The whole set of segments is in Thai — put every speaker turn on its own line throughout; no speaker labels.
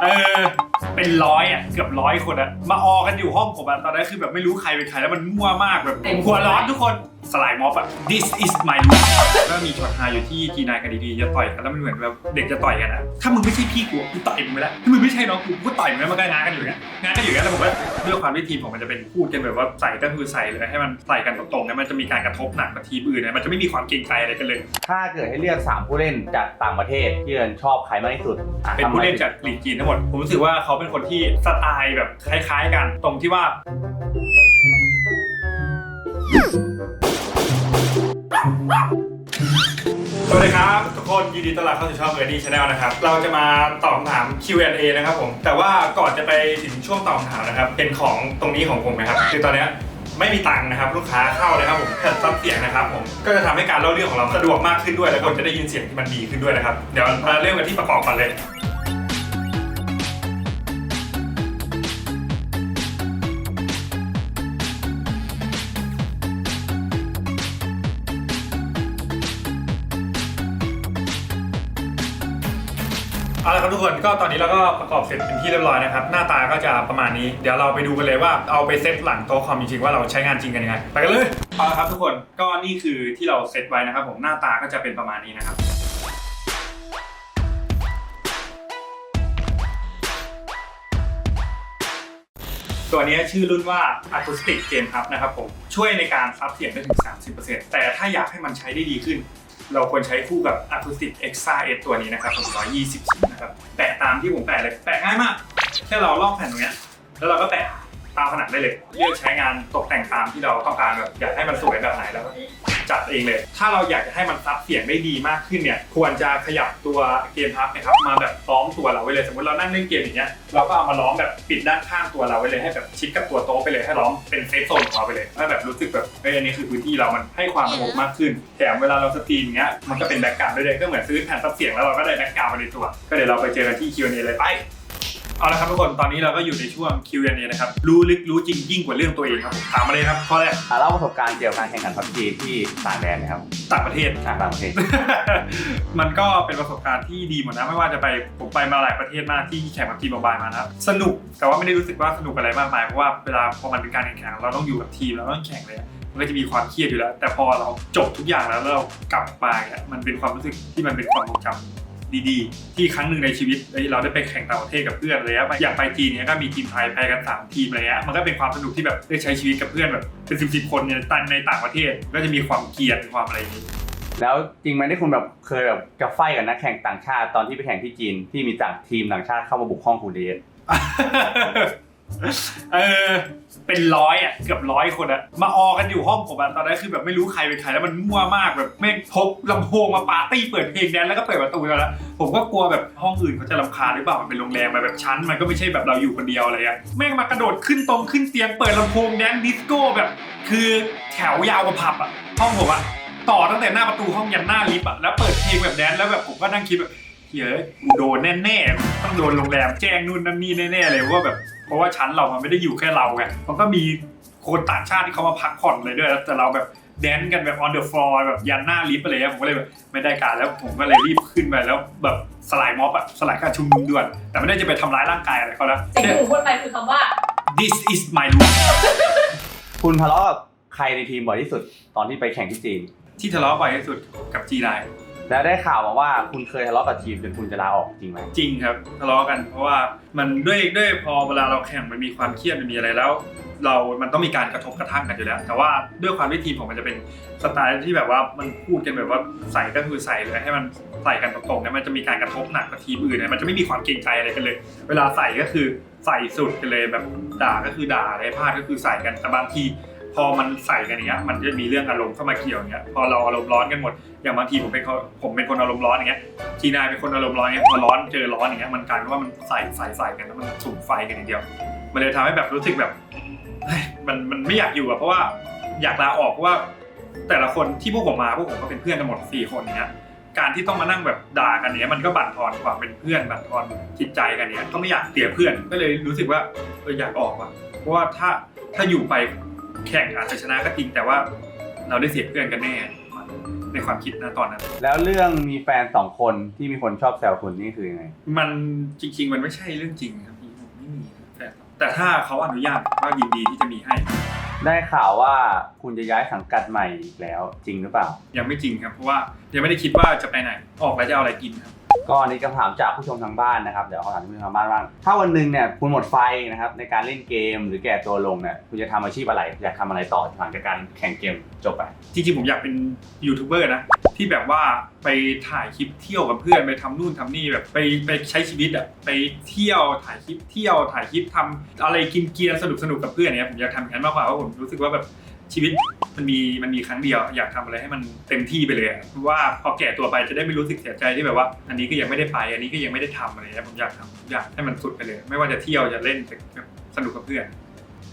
เออ เป็นร้อยอะ เกือบร้อยคนอะ มาออกันอยู่ห้องผมอะ ตอนนั้นคือแบบไม่รู้ใครเป็นใครแล้วมันมั่วมากแบบผมหัวร้อนทุกคน สลายม็อบอะ this is my room ก็มีช็อตฮาอยู่ที่จีนายกับดีๆจะต่อยกันแล้วมันเหมือนแบบเด็กจะต่อยกันอะ ถ้ามึงไม่ใช่พี่กูกูต่อยมึงไปแล้วถ้ามึงไม่ใช่น้องกูกูก็ต่อยมึงแล้วมันก็ง้างกันอยู่อย่างเงี้ยง้างกันอยู่อย่างเงี้ยแล้วผมก็ด้วยความที่ทีมผมมันจะเป็นพูดกันแบบว่าใส่ก็คือใส่เลยให้มันใส่กันตรงๆเนี่ยมันจะมีการกระทบหนักกับทีมอื่นเนี่ยมันจะไม่มีความเกรงใจอะไรกันเลย
ถ้าเกิดให้เลือก 3 ผู้เล่นจากต่างประเทศที่เอิญชอบใครมากที่สุดอะ
เป็น
ทำไม
ผู้เล่นจากหลีกจีนทั้งหมด ผมรู้สึกว่าเขาเป็นคนที่สไตล์แบบคล้ายๆ กัน ตรงที่ว่า สวัสดีครับทุกคนยินดีต้อนรับเข้าสู่ช่องเอร์ดี้ชาแนลนะครับ เราจะมาตอบคำถาม Q&A นะครับผม แต่ว่าก่อนจะไปถึงช่วงตอบคำถามนะครับ เป็นของตรงนี้ของผมนะครับ คือตอนเนี้ยไม่มีตังค์นะครับ ลูกค้าเข้านะครับผมแผ่นซับเสียงนะครับผมก็จะทำให้การเล่าเรื่องของเราสะดวกมากขึ้นด้วย แล้วคนจะได้ยินเสียงที่มันดีขึ้นด้วยนะครับ เดี๋ยวมาเริ่มกันที่ประกอบก่อนเลย ครับทุกคนก็ตอนนี้เราก็ประกอบเสร็จเป็นที่เรียบร้อยนะครับ หน้าตาก็จะประมาณนี้ เดี๋ยวเราไปดูกันเลยว่าเอาไปเซตหลังโต๊ะคอมจริงๆว่าเราใช้งานจริงกันยังไงไปกันเลยเอาละครับทุกคนก็นี่คือที่เราเซตไว้นะครับ ผมหน้าตาก็จะเป็นประมาณนี้นะครับตัวนี้ชื่อรุ่นว่า Acoustic Game Hub นะครับผม ช่วยในการซับเสียงได้ถึง 30%แต่ถ้าอยากให้มันใช้ได้ดีขึ้น เราควรใช้คู่กับ Acoustic Extra S ตัวนี้นะครับ120 ชิ้นนะครับ แปะตามที่ผมแปะเลย แปะง่ายมาก แค่เราลอกแผ่นตรงนี้ย แล้วเราก็แปะตามผนังได้เลย เลือกใช้งานตกแต่งตามที่เราต้องการแบบอยากให้มันสวยแบบไหนแล้วก็ จัดเองเลย ถ้าเราอยากจะให้มันซับเสียงได้ดีมากขึ้นเนี่ย ควรจะขยับตัวเกมพับนะครับ มาแบบล้อมตัวเราไว้เลย สมมติเรานั่งเล่นเกมอย่างเงี้ย เราก็เอามาล้อมแบบปิดด้านข้างตัวเราไว้เลย ให้แบบชิดกับตัวโต๊ะไปเลย ให้ล้อมเป็นเซฟโซนของเราไปเลย ให้แบบรู้สึกแบบเอ้ยอันนี้คือพื้นที่เรา มันให้ความสงบมากขึ้น แถมเวลาเราสตรีมอย่างเงี้ย มันก็เป็นแบ็กกราวด์ด้วยเลยก็เหมือนซื้อแผ่นซับเสียงแล้วเราก็ได้แบ็กกราวด์มาในตัว ก็เดี๋ยวเราไปเจอกันที่ Q&A เลยไป เอาละครับทุกคนตอนนี้เราก็อยู่ในช่วง Q&A นะครับ รู้ลึกรู้จริงยิ่งกว่าเรื่องตัวเองครับผมถามมาเลยครับข้อแรก
อะเล่าประสบการณ์เกี่ยวกับการแข่งขันพับจีที่ต่างแดนนะครับ
ต่างประเทศ
อะต่างประเทศ
มันก็เป็นประสบการณ์ที่ดีหมดนะไม่ว่าจะไปผมไปมาหลายประเทศมากที่แข่งกับทีมบายมานะครับสนุกแต่ว่าไม่ได้รู้สึกว่าสนุกอะไรมากมายเพราะว่าเวลาพอมันเป็นการแข่งขันเราต้องอยู่กับทีมเราต้องแข่งเลยอะมันก็จะมีความเครียดอยู่แล้ว แต่พอเราจบทุกอย่างแล้วแล้วเรากลับมาเนี่ยมันเป็นความรู้สึกที่มันเป็นความทรงจำ ดีๆ ที่ครั้งหนึ่งในชีวิตที่เราได้ไปแข่งต่างประเทศกับเพื่อนอะไรเงี้ยอย่างไปจีนเนี่ยก็มีทีมไทยไปกันสามทีมอะไรเงี้ยมันก็เป็นความสนุกที่แบบได้ใช้ชีวิตกับเพื่อนแบบเป็นสิบสิบคนเนี่ยในต่างประเทศก็จะมีความเกลียดความอะไรอย่างนี้
แล้วจริงไหมที่คุณแบบเคยแบบจะไฟกับนักแข่งต่างชาติตอนที่ไปแข่งที่จีนที่มีจากทีมต่างชาติเข้ามาบุกห้องคุณเดช
เออ เป็นร้อยอะเกือบร้อยคนอะมาออกันอยู่ห้องผมอะตอนนั้นคือแบบไม่รู้ใครเป็นใครแล้วมันมั่วมากแบบแม่งพกลำโพงมาปาร์ตี้เปิดเพลงแดนแล้วก็เปิดประตูแล้วผมก็กลัวแบบห้องอื่นเขาจะรำคาญหรือเปล่ามันเป็นโรงแรมมาแบบชั้น มันก็ไม่ใช่แบบเราอยู่คนเดียวอะไรอะแม่งมากระโดดขึ้นตรงขึ้นเตียงเปิดลำโพงแดนดิสโก้แบบ คือแถวยาวกว่าผับอะห้องผมอะต่อตั้งแต่หน้าประตูห้องยันหน้าลิฟต์อะแล้วเปิดเพลงแบบแดนแล้วแบบผมก็นั่งคิดแบบเฮ้ยโดนแน่ๆต้องโดนโรงแรมแจ้งนู่นนั่นนี่แน่ๆเลยว่าแบบ เพราะว่าชั้นเรามันไม่ได้อยู่แค่เราไงมันก็มีคนต่างชาติที่เขามาพักผ่อนเลยด้วย แต่เราแบบแดนกันแบบ on the floor แบบยันหน้าลิฟต์อะไรเงี้ยผมก็เลยแบบไม่ได้การแล้วผมก็เลยรีบขึ้นไปแล้วแบบสลายม็อบอะสลายการชุมนุมด่วนแต่ไม่ได้จะไปทำร้ายร่างกายอะไรเขาแล้ว
สิ่งที่หนูพูดไปคือคำว่า
this is my room
คุณทะเลาะกับใครในทีมบ่อยที่สุดตอนที่ไปแข่งที่จีน
ที่ทะเลาะบ่อยที่สุดกับ G ไแล้
วได้ข่าวมาว่าคุณเคยทะเลาะกับทีมจนคุณจะลาออกจริงไหม
จริงครับทะเลาะกันเพราะว่ามันด้วยด้วยพอเวลาเราแข่งมันมีความเครียดมันมีอะไรแล้ว เรา มันต้องมีการกระทบกระทั่งกันอยู่แล้ว แต่ว่าด้วยความที่ทีมผมมันจะเป็นสไตล์ที่แบบว่ามันพูดกันแบบว่าใส่ก็คือใส่เลยให้มันใส่กันตรงๆเนี่ยมันจะมีการกระทบหนักกับทีมอื่นเนี่ยมันจะไม่มีความเกรงใจอะไรกันเลย เวลาใส่ก็คือใส่สุดกันเลยแบบด่าก็คือด่าอะไรพลาดก็คือใส่กันแต่บางที พอมันใส่กันอย่างเงี้ยมันจะมีเรื่องอารมณ์เข้ามาเกี่ยวอย่างเงี้ยพอเราอารมณ์ร้อนกันหมดอย่างบางทีผมเป็นผมเป็นคนอารมณ์ร้อนอย่างเงี้ยทีนายเป็นคนอารมณ์ร้อนเงี้ยพอร้อนเจอร้อนอย่างเงี้ยมันกลายเป็นว่ามันใส่ใส่ใส่กันแล้วมันสูงไฟกันอย่างเดียว มันเลยทำให้แบบรู้สึกแบบมันมันไม่อยากอยู่อะเพราะว่าอยากลาออกเพราะว่าแต่ละคนที่พวกผมมาพวกผมก็เป็นเพื่อนกันหมดสี่คนเนี้ยการที่ต้องมานั่งแบบด่ากันเนี้ยมันก็บั่นทอนความเป็นเพื่อนบั่นทอนจิตใจกันเนี้ยก็ไม่อยากเสียเพื่อนก็เลยรู้สึกว่าเอออยากออกว่ะเพราะว่าถ้าถ้าอยู่ไป แข่งอาจจะชนะก็จริงแต่ว่าเราได้เสียเพื่อนกันแน่ ในความคิดนะตอนนั้น
แล้วเรื่องมีแฟนสองคนที่มีคนชอบแซวคุณนี่คือยังไง
มันจริง ๆ มันไม่ใช่เรื่องจริงครับพี่ผมไม่มีนะแต่แต่ถ้าเขาอนุญาตก็ยินดีที่จะมีให้
ได้ข่าวว่าคุณจะย้ายสังกัดใหม่อีกแล้วจริงหรือเปล่า
ยังไม่จริงครับเพราะว่ายังไม่ได้คิดว่าจะไปไหน ออกแล้วจะเอาอะไรกินครับ
ก็อันนี้คำถามจากผู้ชมทางบ้านนะครับเดี๋ยวขอถามผู้ชมทางบ้านบ้างถ้าวันหนึ่งเนี่ยคุณหมดไฟนะครับในการเล่นเกมหรือแก่ตัวลงเนี่ยคุณจะทำอาชีพอะไรอยากทำอะไรต่อหลังจากการแข่งเกมจบไป
จริงๆผมอยากเป็นยูทูบเบอร์นะที่แบบว่าไปถ่ายคลิปเที่ยวกับเพื่อนไปทำนู่นทำนี่แบบไปไปใช้ชีวิตอะไปเที่ยวถ่ายคลิปเที่ยวถ่ายคลิปทำอะไรกินเกียร์สนุกสนุกกับเพื่อนเนี่ยผมอยากทำอย่างนั้นมากกว่าเพราะผมรู้สึกว่าแบบ ชีวิตมันมีมันมีครั้งเดียว อยากทำอะไรให้มันเต็มที่ไปเลยอะเพราะว่าพอแก่ตัวไปจะได้ไม่รู้สึกเสียใจที่แบบว่า อันนี้ก็ยังไม่ได้ไป อันนี้ก็ยังไม่ได้ทำอะไรเงี้ยผมอยากทำอยากให้มันสุดไปเลย ไม่ว่าจะเที่ยวจะเล่นจะแบบสนุกกับเพื่อน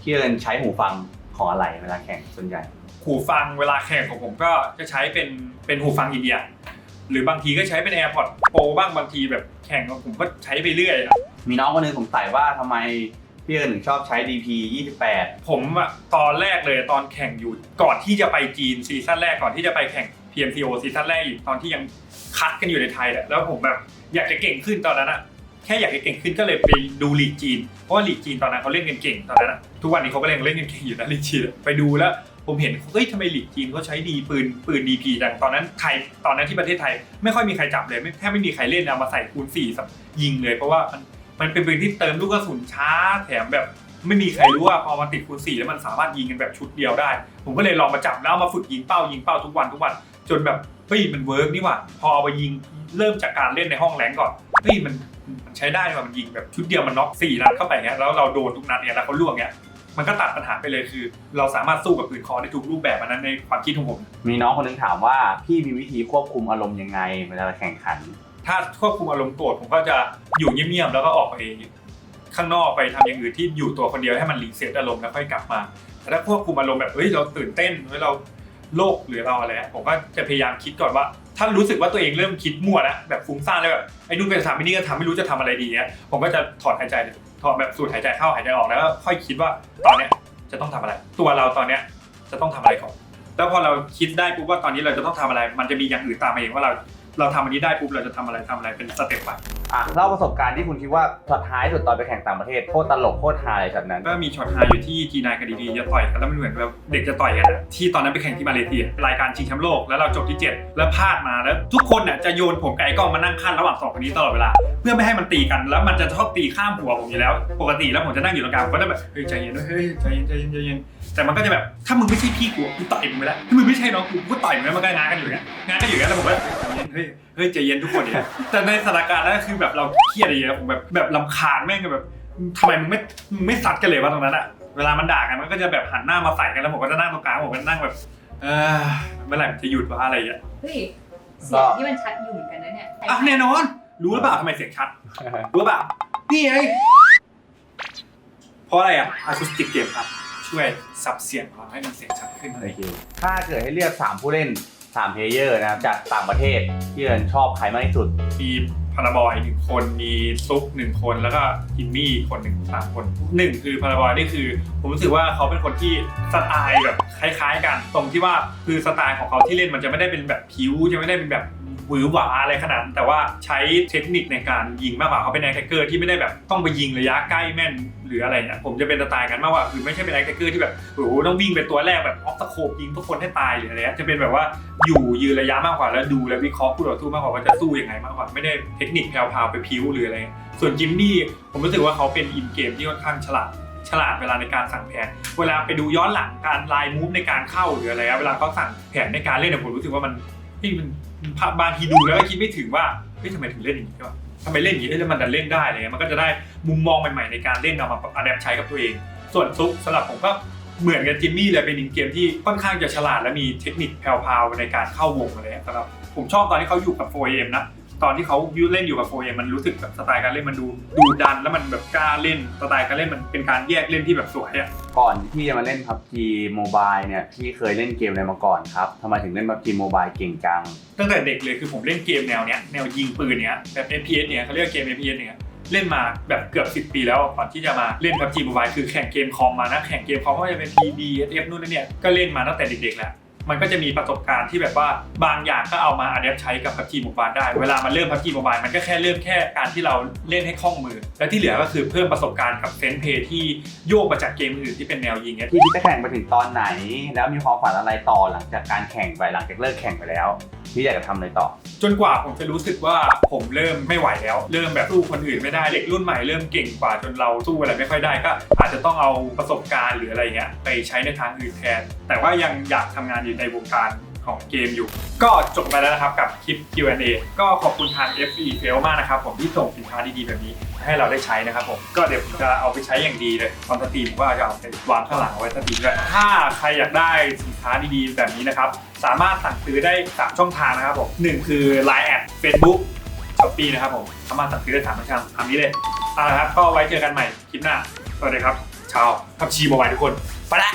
พี่เอิญใช้หูฟังของอะไรเวลาแข่งส่วนใหญ่
หูฟังเวลาแข่งของผมก็จะใช้เป็นเป็นหูฟังอินเดียหรือบางทีก็ใช้เป็น AirPods Pro บ้างบางทีแบบแข่งของผมก็ใช้ไปเรื่อยอะ
มีน้องคนหนึงสงสัยว่าทำไม พี่เอิญชอบใช้ DP 28
ผมอะตอนแรกเลยตอนแข่งอยู่ก่อนที่จะไปจีนซีซั่นแรกก่อนที่จะไปแข่ง PMCO ซีซั่นแรกอีกตอนที่ยังคัดกันอยู่ในไทยแหละแล้วผมแบบอยากจะเก่งขึ้นตอนนั้นอะแค่อยากจะเก่งขึ้นก็เลยไปดูลีกจีนเพราะว่าลีกจีนตอนนั้นเขาเล่นกันเก่งตอนนั้นอะทุกวันนี้เขาก็ยังเล่นกันเก่งอยู่นะลีกจีนไปดูแล้วผมเห็นเฮ้ยทำไมลีกจีนเขาใช้ดีปืนปืนดีพีจังตอนนั้นไทยตอนนั้นที่ประเทศไทย ไม่ค่อยมีใครจับเลยไม่แทบไม่มีใครเล่นเอามาใส่คูณสี่สับยิงเลยเพราะว่ามัน มันเป็นปืนที่เติมลูกกระสุนช้า แถมแบบไม่มีใครรู้ว่าพอมาติดคูณสี่แล้วมันสามารถยิงกันแบบชุดเดียวได้ ผมก็เลยลองมาจับแล้วมาฝึกยิงเป้ายิงเป้าทุกวันทุกวัน จนแบบเฮ้ยมันเวิร์กนี่หว่าพอเอาไปยิงเริ่มจากการเล่นในห้องแรงก่อนเฮ้ยมันมันใช้ได้ว่ะมันยิงแบบชุดเดียวมันน็อกสี่นัดเข้าไปเงี้ยแล้วเราโดนทุกนัดเนี่ยแล้วเขาล่วงเงี้ยมันก็ตัดปัญหาไปเลยคือ เราสามารถสู้กับปืนคอได้ทุกรูปแบบอันนั้นในความคิดของผม
มีน้องคนหนึงถามว่าพี่มีวิธีควบคุมอารมณ์ยังไงเวลาแข่งขัน
ถ้าควบคุมอารมณ์โกรธผมก็จะอยู่เงียบๆแล้วก็ออกไปข้างนอกไปทำอย่างอื่นที่อยู่ตัวคนเดียวให้มันรีเซ็ตอารมณ์แล้วค่อยกลับมาแต่ถ้าควบคุมอารมณ์แบบเฮ้ยเราตื่นเต้นเฮ้ยเราโลกหรือเราอะไรผมก็จะพยายามคิดก่อนว่า ถ้ารู้สึกว่าตัวเองเริ่มคิดมั่วแล้วแบบฟุ้งซ่านแล้วแบบไอ้นู่นไปทำไอ้นี่ก็ทำไม่รู้จะทำอะไรดีเนี้ยผมก็จะถอดหายใจถอดแบบสูดหายใจเข้าหายใจออกแล้วก็ค่อยคิดว่าตอนเนี้ยจะต้องทำอะไร ตัวเราตอนเนี้ยจะต้องทำอะไรก่อนแล้วพอเราคิดได้ปุ๊บว่าตอนนี้เราจะต้องทำอะไร มันจะมีอย่างอื่นตามมาเองว่าเรา เราทำอันนี้ได้ปุ๊บเราจะทำอะไรทำอะไรเป็นสเต็ปไป
อะเล่าประสบการณ์ที่คุณคิดว่าสุดท้ายสุดตอนไปแข่งต่างประเทศโคตรตลกโคตรฮาเลยแบบนั้น
ก็มีช็อตฮาอยู่ที่จีนายกับดีดีจะต่อยกันแล้วมันเหมือนแบบเด็กจะต่อยกันอะที่ตอนนั้นไปแข่งที่มาเลเซียรายการชิงแชมป์โลกแล้วเราจบที่7แล้วพลาดมาแล้ว ทุกคนเนี่ยจะโยนผมกับไอ้กล้องมานั่งขั้นระหว่างสองคนนี้ตลอดเวลา เพื่อไม่ให้มันตีกันแล้วมันจะชอบตีข้ามหัวผมอยู่แล้ว ปกติแล้วผมจะนั่งอยู่ตรงกลางผมก็จะแบบเฮ้ยใจเย็นด้วยเฮ้ยใจเย็นใจเย็นใจเย็นแต่มันก็จะแบบถ้ามึงไม่ใช่พี่กูกูต่อยมึงไปแล้วถ้ามึงไม่ใช่น้องกูกูก็ต่อยมึงแล้วมันก็งานกันอยู่อย่างเงี้ยงานกันอยู่อย่างเงี้ยแล้วผมก็ เฮ้ยเฮ้ยใจเย็นทุกคนเนี่ยแต่ในสถานการณ์นั้นก็คือแบบเราเครียดอะไรอย่างเงี้ยผมแบบแบบลำคาญแม่งแบบทำไมมึงไม่มึงไม่ซัดกันเลยวะตรงนั้นอะเวลามันด่ากันมันก็จะแบบหันหน้ามาใส่กันแล้วผมก็จะนั่งตรงกลางผมก็นั่งแบบ เออเมื่อไหร่มันจะหยุดวะอะไรอย่างเงี้ย
เฮ้ยเสียงที่มันชัดอยู่เหมือนกันนะเนี่ย
อะแน่นอน รู้หรือเปล่าทำไมเสียงชัดรู้หรือเปล่านี่ไงเพราะอะไรอะอะคูสติกเกมครับ ช่วยซับเสียงของเราให้มันเสียงชัดขึ้นอะไร
โอเคถ้าเกิดให้เลือก 3 ผู้เล่น สามเพลเยอร์นะครับจากต่างประเทศที่เรนชอบใครมากที่สุด
มีพาราบอยหนึ่งคนมีซุปหนึ่งคนแล้วก็ฮิมมี่คนหนึ่งสามคนหนึ่งคือพาราบอยนี่คือ ผมรู้สึกว่าเขาเป็นคนที่สไตล์แบบคล้าย ๆ กัน ตรงที่ว่าคือสไตล์ของเขาที่เล่นมันจะไม่ได้เป็นแบบผิวจะไม่ได้เป็นแบบ หวือหวาอะไรขนาดแต่ว่าใช้เทคนิคในการยิงมากกว่าเขาเป็นแอคแทกเกอร์ที่ไม่ได้แบบต้องไปยิงระยะใกล้แม่นหรืออะไรเนี่ยผมจะเป็นสไตล์กันมากกว่าคือไม่ใช่เป็นแอคแทกเกอร์ที่แบบโอ้โหต้องวิ่งเป็นตัวแรกแบบออฟตะโคบยิงทุกคนให้ตายหรืออะไรเงี้ยจะเป็นแบบว่าอยู่ยืนระยะมากกว่าแล้วดูและวิเคราะห์คู่ต่อสู้มากกว่าว่าจะสู้ยังไงมากกว่าไม่ได้เทคนิคแพรวๆไปพิ้วหรืออะไรส่วนจิมมี่ผมรู้สึกว่าเขาเป็นอินเกมที่ค่อนข้างฉลาดฉลาดเวลาในการสั่งแผน เวลาไปดูย้อนหลังการไลน์มูฟในการเข้าหรืออะไรเวลาเขาสั่งแผนในการเล่นเนี่ยผมรู้สึกว่ามันเฮ้ยมันมัน บางทีดูแล้วก็คิดไม่ถึงว่าเฮ้ยทำไมถึงเล่นอย่างนี้วะทำไมเล่นอย่างนี้แล้วมันดันเล่นได้อะไรเงี้ยมันก็จะได้มุมมองใหม่ๆในการเล่นเอามาอัดแอปใช้กับตัวเอง ส่วนซุกสำหรับผมก็เหมือนกับจิมมี่เลยเป็นอิงเกมที่ค่อนข้างจะฉลาดและมีเทคนิคแพรวๆในการเข้าวงอะไรเงี้ยสำหรับผมชอบตอนที่เขาอยู่กับ 4M นะ ตอนที่เขายูเล่นอยู่กับโฟเอมันรู้สึกแบบสไตล์การเล่นมันดูดูดันแล้วมันแบบกล้าเล่นสไตล์การเล่นมันเป็นการแยกเล่นที่แบบสวยอะ
ก่อนที่จะมาเล่น PUBG Mobile เนี่ยพี่เคยเล่นเกมอะไรมาก่อนครับทำไมถึงเล่น PUBG Mobile เก่งจัง
ตั้งแต่เด็กเลยคือผมเล่นเกมแนวเนี้ยแนวยิงปืนเนี้ยแบบ FPS เนี้ยเขาเรียกเกม FPS เนี้ยเล่นมาแบบเกือบ 10 ปีแล้วก่อนที่จะมาเล่น PUBG Mobile คือแข่งเกมคอมมานะแข่งเกมคอมก็จะเป็น PB SF นู่นนั่นเนี่ยก็เล่นมาตั้งแต่เด็กๆแล้ว มันก็จะมีประสบการณ์ที่แบบว่าบางอย่างก็เอามาอัดแอปใช้กับพับจีโมบายได้ เวลามันเริ่มพับจีโมบายมันก็แค่เริ่มแค่การที่เราเล่นให้คล่องมือ และที่เหลือก็คือเพิ่มประสบการณ์กับเซนเพย์ที่โยกมาจากเกมอื่นที่เป็นแนวยิงเนี่ย
ที่พี่จะแข่งไปถึงตอนไหน แล้วมีความฝันอะไรต่อหลังจากการแข่งไปหลังจากเลิกแข่งไปแล้ว พี่อยากจะทำอะไรต่อ
จนกว่าผมจะรู้สึกว่าผมเริ่มไม่ไหวแล้ว เริ่มแบบสู้คนอื่นไม่ได้เด็กรุ่นใหม่เริ่มเก่งกว่าจนเราสู้อะไรไม่ค่อยได้ก็ อาจจะต้องเอาประสบการณ์หรืออะไรเงี้ยไปใช้ในทางอื่นแทน แต่ว่ายังอยากทำงานอยู่ในวงการ ของเกมอยู่ ก็จบไปแล้วนะครับกับคลิป Q&A ก็ขอบคุณทาง FE f a i l มากนะครับผมที่ส่งสินค้าดีๆแบบนี้ ให้เราได้ใช้นะครับผม ก็เดี๋ยวจะเอาไปใช้อย่างดีเลยตอนสตรีมผมก็จะเอาไปวางข้างหลังเอาไว้สตรีมด้วยถ้าใครอยากได้สินค้าดีๆ แบบนี้นะครับ สามารถสั่งซื้อได้3ช่องทางนะครับผมหนึ่งคือ Line แอด Facebook ช้อปปี้นะครับผมสามารถสั่งซื้อได้สามช่องทางทางนี้เลยเอาละครับ ก็ไว้เจอกันใหม่คลิปหน้า สวัสดีครับ ชาวพับชีโมบายทุกคน ไปละ